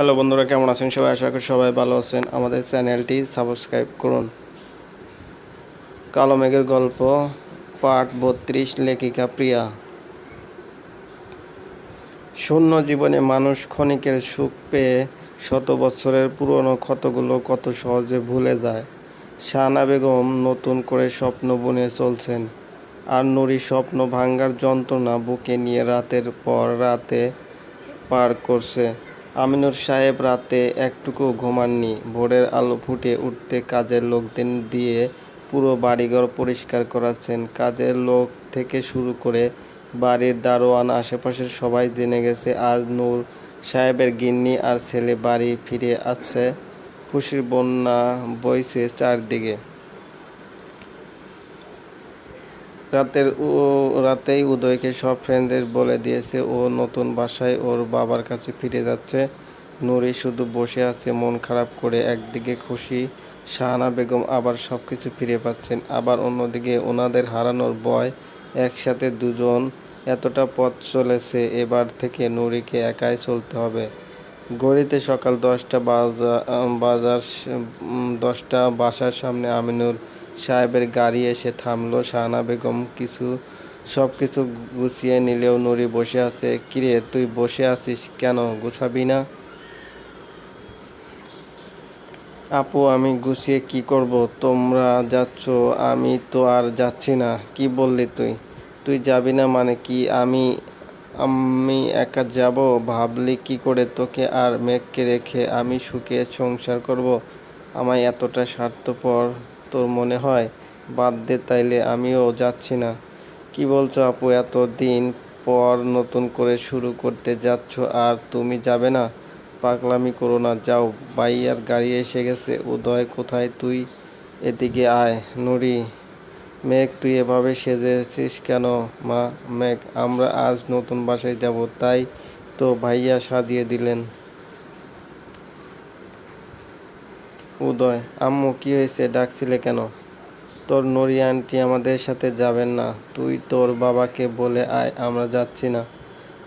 Hello বন্ধুরা, কেমন আছেন? সবাই আশা করি সবাই ভালো আছেন। আমাদের চ্যানেলটি সাবস্ক্রাইব করুন। কালো মেঘের গল্প, পার্ট বত্রিশ, লেখিকা প্রিয়া। শূন্য জীবনে মানুষ ক্ষণিকের সুখ পেয়ে শত বছরের পুরনো ক্ষতগুলো কত সহজে ভুলে যায়। শাহানা বেগম নতুন করে স্বপ্ন বুনে চলছেন। আর নুরি স্বপ্ন ভাঙ্গার যন্ত্রণা বুকে নিয়ে রাতের পর রাতে পার করছে। আমিনুর সাহেব রাতে একটুকু ঘুমাননি। ভোরের আলো ফুটে উঠতে কাজের লোকদের দিয়ে পুরো বাড়িঘর পরিষ্কার করাচ্ছেন। কাজের লোক থেকে শুরু করে বাড়ির দারোয়ান, আশেপাশের সবাই জেনে গেছে, আজ নূর সাহেবের গিন্নি আর ছেলে বাড়ি ফিরে আসছে। খুশির বন্যা বইছে চারদিকে। রাতের উ- রাতেই উদয়কে সব ফ্রেন্ডদের বলে দিয়েছে, ও নতুন বাসায় ওর বাবার কাছে ফিরে যাচ্ছে। নুরি শুধু বসে আছে, মন খারাপ করে একদিকে খুশি, শাহানা বেগম আবার সব কিছু ফিরে পাচ্ছেন। আবার অন্যদিকে ওনাদের হারানোর ভয়, একসাথে দুজন, এতটা পথ চলেছে, এবার থেকে নুরিকে একাই চলতে হবে। গড়িতে সকাল দশটা বাজা, বাজার দশটা বাসার সামনে আমিনুর সাহেবের গাড়ি এসে থামলো। শাহানা বেগম কিছু সব কিছু গুছিয়ে নিলেও নুরি বসে আছে। কিরে, তুই বসে আছিস কেন? গুছাবি না? আপু, আমি গুছিয়ে কি করব? তোমরা যাচ্ছ, আমি তো আর যাচ্ছি না। কি বললি তুই? তুই যাবি না মানে কি? আমি আমি একা যাব? ভাবলি কি করে তোকে আর মেঘকে রেখে আমি সুখে সংসার করব? আমায় এতটা স্বার্থপর তোর মনে হয়? বাদ দে তাইলে, আমিও যাচ্ছি না। কি বলছো আপু এত দিন পর নতুন করে শুরু করতে যাচ্ছ আর তুমি যাবে না? পাগলামি করো না, যাও। বাইয়ার গাড়ি এসে গেছে। উদয়, কোথায় তুই? এদিকে আয়। নুরি, মেঘ, তুই এভাবে সেজেছিস কেন? মা, মেঘ, আমরা আজ নতুন বাসায় যাব, তাই তো ভাইয়া সাজিয়ে দিলেন। উদয়, আম্মু কি হয়েছে? ডাকছিলে কেন? তোর নরি আন্টি আমাদের সাথে যাবেন না। তুই তোর বাবাকে বলে আয়, আমরা যাচ্ছি না।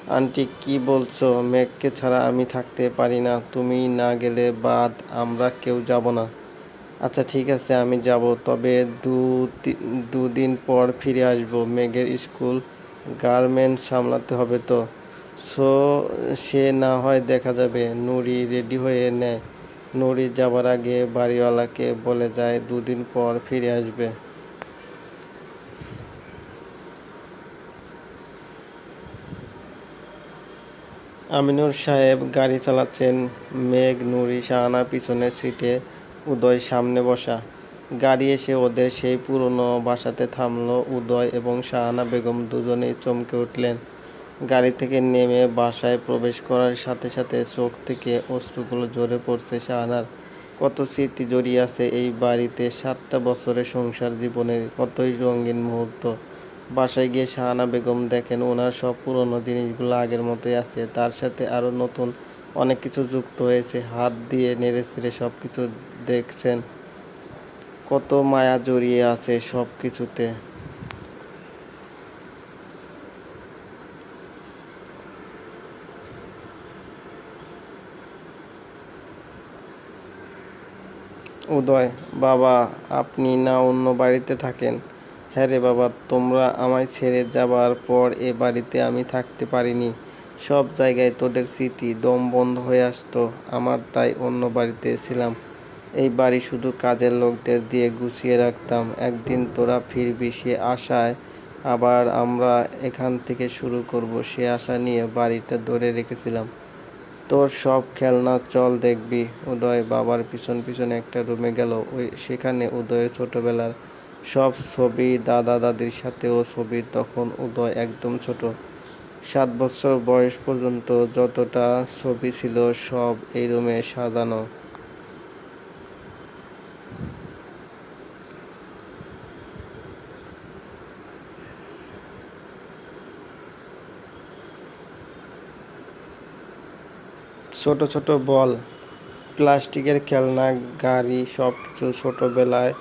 আন্টি, কি বলছো? মেঘকে ছাড়া আমি থাকতে পারি না। তুমি না গেলে বাদ, আমরা কেউ যাব না। আচ্ছা ঠিক আছে, আমি যাব। তবে দু দুদিন পর ফিরে আসব। মেঘের স্কুল গার্মেন্টস সামলাতে হবে তো। সো, সে না হয় দেখা যাবে। নুরি রেডি হয়ে নেয়। নুরি যাবার আগে বাড়িওয়ালাকে বলে যায়, দুদিন পর ফিরে আসবে। আমিনুর সাহেব গাড়ি চালাচ্ছেন। মেঘ নুরি শাহানা পিছনের সিটে উদয় সামনে বসা। গাড়ি এসে ওদের সেই পুরনো বাসাতে থামলো। উদয় এবং শাহানা বেগম দুজনেই চমকে উঠলেন। গাড়ি থেকে নেমে বাসায় প্রবেশ করার সাথে সাথে চোখ থেকে অশ্রুগুলো ঝরে পড়ছে শাহানার। কত স্মৃতি জড়িয়ে আছে এই বাড়িতে সাতটা বছরের সংসার জীবনের কতই রঙিন মুহূর্ত। বাসায় গিয়ে শাহানা বেগম দেখেন ওনার সব পুরনো জিনিসগুলো আগের মতোই আছে। তার সাথে আরও নতুন অনেক কিছু যুক্ত হয়েছে। হাত দিয়ে নেড়ে ছেড়ে সব কিছু দেখছেন। কত মায়া জড়িয়ে আছে সব কিছুতে উদয়, বাবা, আপনি না অন্য বাড়িতে থাকেন। হ্যাঁ রে বাবা, তোমরা আমায় ছেড়ে যাবার পর এ বাড়িতে আমি থাকতে পারিনি। সব জায়গায় তোদের স্মৃতি দম বন্ধ হয়ে আসতো, আমার তাই অন্য বাড়িতে ছিলাম এই বাড়ি শুধু কাজের লোকদের দিয়ে গুছিয়ে রাখতাম। একদিন তোরা ফিরবি সে আশায়, আবার আমরা এখান থেকে শুরু করব সে আশা নিয়ে বাড়িটা ধরে রেখেছিলাম। তোর সব খেলনা চল দেখবি। উদয় বাবার পিছন পিছনে একটা রুমে গেল। ওই সেখানে উদয়ের ছোটবেলার সব ছবি দাদা দাদির সাথেও ছবি। তখন উদয় একদম ছোট। সাত বছর বয়স পর্যন্ত যতটা ছবি ছিল সব এই রুমে সাজানো। ছোট ছোট বল, প্লাস্টিকের খেলনা, গাড়ি সব কিছু ছোটোবেলায়,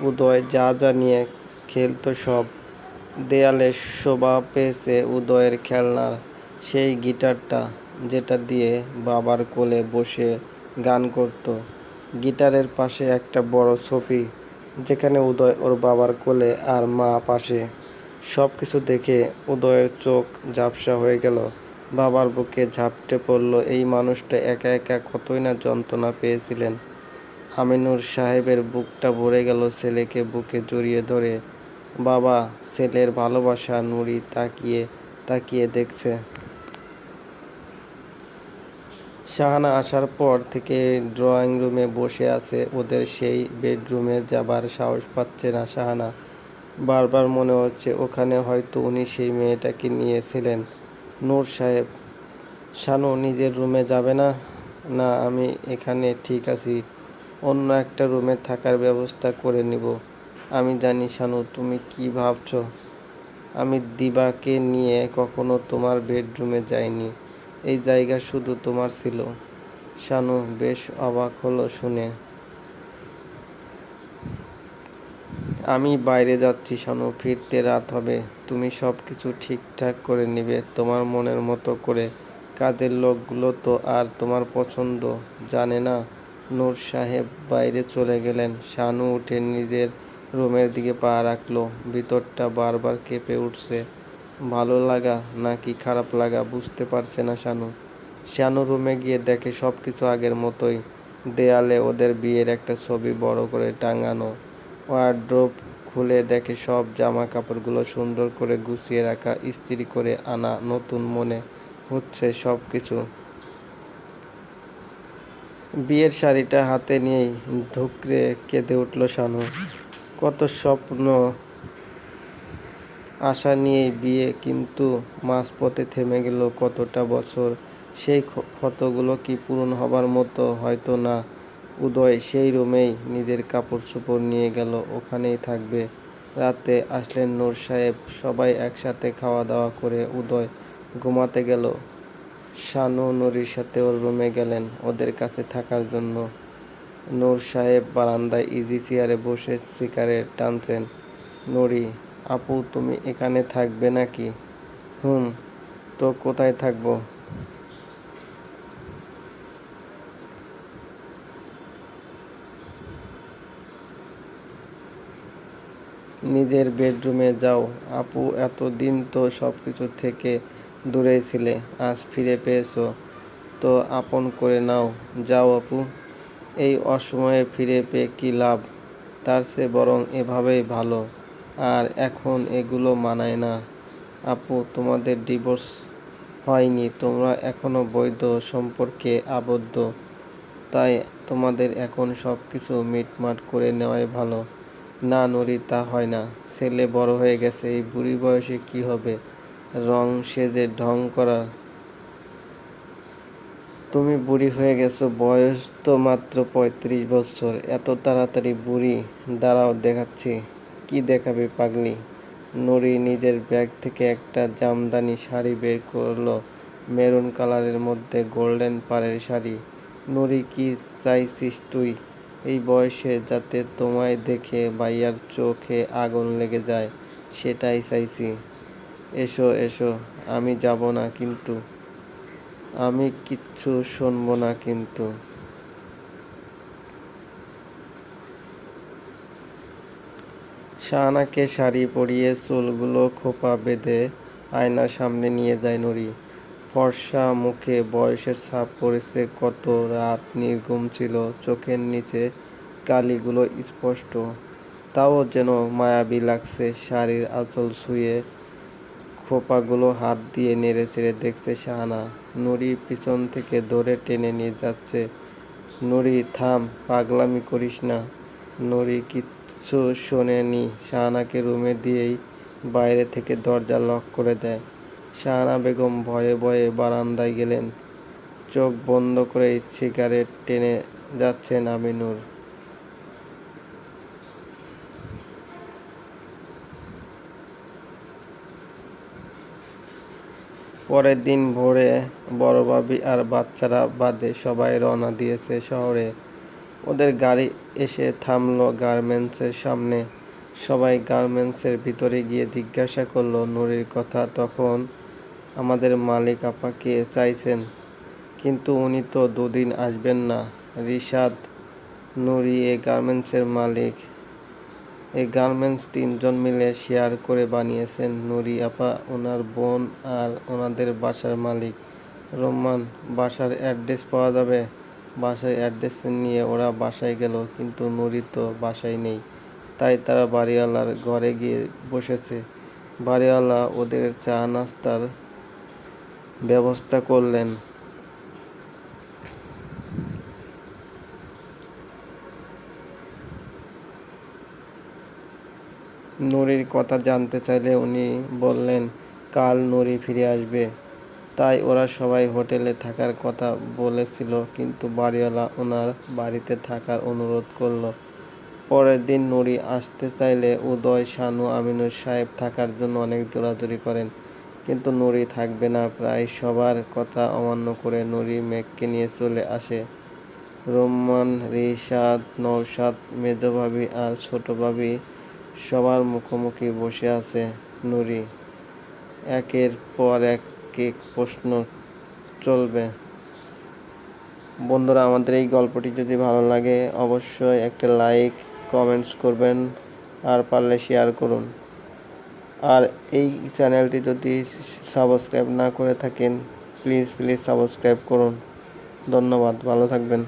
উদয় যা যা নিয়ে খেলতো সব। দেয়ালে শোভা পেয়েছে উদয়ের খেলনার সেই গিটারটা, যেটা দিয়ে বাবার কোলে বসে গান করত। গিটারের পাশে একটা বড় ছবি, যেখানে উদয় ওর বাবার কোলে আর মা পাশে। সব কিছু দেখে উদয়ের চোখ ঝাপসা হয়ে গেল। বাবার বুকে ঝাপটে পড়ল, এই মানুষটা একা একা কতই না যন্ত্রণা পেয়েছিলেন? আমিনুর সাহেবের বুকটা ভরে গেল ছেলেকে বুকে জড়িয়ে ধরে। বাবা, ছেলের ভালোবাসা নুরি তাকিয়ে তাকিয়ে দেখছে। শাহানা আসার পর থেকে ড্রয়িং রুমে বসে আছে ওদের সেই বেডরুমে যাবার সাহস পাচ্ছে না শাহানা। বারবার মনে হচ্ছে ওখানে হয়তো উনি সেই মেয়েটাকে নিয়েছিলেন। নূর সাহেব, শানু নিজের রুমে যাবে না? না, আমি এখানে ঠিক আছি। অন্য একটা রুমে থাকার ব্যবস্থা করে নিব। আমি জানি শানু, তুমি কি ভাবছ? আমি দিবাকে নিয়ে কখনো তোমার বেডরুমে যাইনি। এই জায়গা শুধু তোমার ছিল। শানু বেশ অবাক হলো শুনে। আমি বাইরে যাচ্ছি, শানু। ফিরতে রাত হবে। তুমি সব কিছু ঠিকঠাক করে নিবে, তোমার মনের মতো করে। কাজের লোকগুলো তো আর তোমার পছন্দ। জানে না? নূর সাহেব বাইরে চলে গেলেন। শানু উঠে নিজের রুমের দিকে পা রাখল। ভিতরটা বারবার কেঁপে উঠছে। ভালো লাগা নাকি খারাপ লাগা বুঝতে পারছে না শানু। শানু রুমে গিয়ে দেখে সব কিছু আগের মতোই। দেয়ালে ওদের বিয়ের একটা ছবি বড় করে টাঙানো। ওয়ার্ড্রোব খুলে দেখে সব জামা কাপড়গুলো সুন্দর করে গুছিয়ে রাখা, ইস্ত্রি করে আনা, নতুন মনে হচ্ছে সব কিছু বিয়ের শাড়িটা হাতে নিয়েই ধুকরে কেঁদে উঠল শানু। কত স্বপ্ন, আশা নিয়েই বিয়ে, কিন্তু মাঝপথে থেমে গেল কতটা বছর। সেই ক্ষ- ক্ষতগুলো কি পূরণ হবার মতো হয়তো না। উদয় সেই রুমেই নিজের কাপড় চোপড় নিয়ে গেল, ওখানেই থাকবে। রাতে আসলেন নূর সাহেব, সবাই একসাথে খাওয়া দাওয়া করে উদয় ঘুমাতে গেল। শানু নুরির সাথে ওর রুমে গেলেন ওদের কাছে থাকার জন্য। নূর সাহেব বারান্দায় ইজি চেয়ারে বসে সিগারেট টানছেন। নুরি, আপু, তুমি এখানে থাকবে নাকি? হুম, তো কোথায় থাকব? নিজের বেডরুমে যাও। আপু, এতদিন তো সব কিছু থেকে দূরেই ছিলে, আজ ফিরে পেয়েছ। তো আপন করে নাও। যাও আপু। এই অসময়ে ফিরে পেয়ে কী লাভ? তার চেয়ে বরং এভাবেই ভালো। আর এখন এগুলো মানায় না। আপু, তোমাদের ডিভোর্স হয়নি, তোমরা এখনও বৈধ সম্পর্কে আবদ্ধ। তাই তোমাদের এখন সব কিছু মিটমাট করে নেওয়াই ভালো। না নুরি, তা হয় না। ছেলে বড় হয়ে গেছে, এই বুড়ি বয়সে কি হবে? রং সেজে ঢং করার। তুমি বুড়ি হয়ে গেছো, বয়স তো মাত্র পঁয়ত্রিশ বছর। এত তাড়াতাড়ি বুড়ি, দাঁড়াও দেখাচ্ছি। কি দেখাবে পাগলি? নুরি নিজের ব্যাগ থেকে একটা জামদানি শাড়ি বের করল, মেরুন কালারের মধ্যে গোল্ডেন পাড়ের শাড়ি। নুরি, কি চাইছিস তুই? এই বয়সে যাতে তোমায় দেখে ভাইয়ার চোখে আগুন লেগে যায়, সেটাই চাইছি। এসো এসো, আমি যাব না কিন্তু। আমি কিচ্ছু শুনব না কিন্তু। শাহানাকে শাড়ি পরিয়ে চুলগুলো খোপা বেঁধে আয়নার সামনে নিয়ে যায় নুরি। ফর্সা মুখে বয়সের ছাপ পড়েছে, কত রাত নির্ঘুম ছিল, চোখের নিচে কালিগুলো স্পষ্ট। তাও যেন মায়াবী লাগছে, শাড়ির আঁচল শুয়ে খোপাগুলো হাত দিয়ে নেড়ে চেড়ে দেখছে শাহানা। নুরি পিছন থেকে ধরে টেনে নিয়ে যাচ্ছে। নুরি থাম, পাগলামি করিস না। নুরি কিচ্ছু শোনেনি, শাহানাকে রুমে দিয়েই বাইরে থেকে দরজা লক করে দেয়। শাহানা বেগম ভয়ে ভয়ে বারান্দায় গেলেন। চোখ বন্ধ করে সিগারেট টেনে যাচ্ছেন আমিনুর। পরের দিন ভোরে বড় ভাবি আর বাচ্চারা বাদে সবাই রওনা দিয়েছে শহরে। ওদের গাড়ি এসে থামলো গার্মেন্টসের সামনে। সবাই গার্মেন্টসের ভিতরে গিয়ে জিজ্ঞাসা করল, নুরির কথা? তখন আমাদের মালিক আপাকে চাইছেন, কিন্তু উনি তো দুদিন আসবেন না। রিশাদ নুরি এ গার্মেন্টসের মালিক। এই গার্মেন্টস তিনজন মিলে শেয়ার করে বানিয়েছেন। নুরি আপা, ওনার বোন আর ওনাদের বাসার মালিক। রোমান, বাসার অ্যাড্রেস পাওয়া যাবে। বাসার অ্যাড্রেস নিয়ে ওরা বাসায় গেল, কিন্তু নুরি তো বাসায় নেই। তাই তারা বাড়িওয়ালার ঘরে গিয়ে বসেছে। বাড়িওয়ালা ওদের চা নাস্তার ব্যবস্থা করলেন। নুরির কথা জানতে চাইলে উনি বললেন, কাল নুরি ফিরে আসবে। তাই ওরা সবাই হোটেলে থাকার কথা বলেছিল, কিন্তু বাড়িওয়ালা ওনার বাড়িতে থাকার অনুরোধ করল। পরের দিন নুরি আসতে চাইলে উদয়, শানু, আমিনুর সাহেব থাকার জন্য অনেক দৌড়াদৌড়ি করেন। কিন্তু নুরি থাকবে না। প্রায় সবার কথা অমান্য করে নুরি মেঘকে নিয়ে চলে আসে। রোমান রিশাদ নৌসাদ মেজ ভাবি আর ছোট ভাবি সবার মুখোমুখি বসে আছে নুরি। একের পর এক এক প্রশ্ন চলবে? বন্ধুরা, আমাদের এই গল্পটি যদি ভালো লাগে, অবশ্যই একটা লাইক, কমেন্টস করবেন আর পারলে শেয়ার করুন। আর এই চ্যানেলটি যদি সাবস্ক্রাইব না করে থাকেন প্লিজ প্লিজ সাবস্ক্রাইব করুন। ধন্যবাদ, ভালো থাকবেন।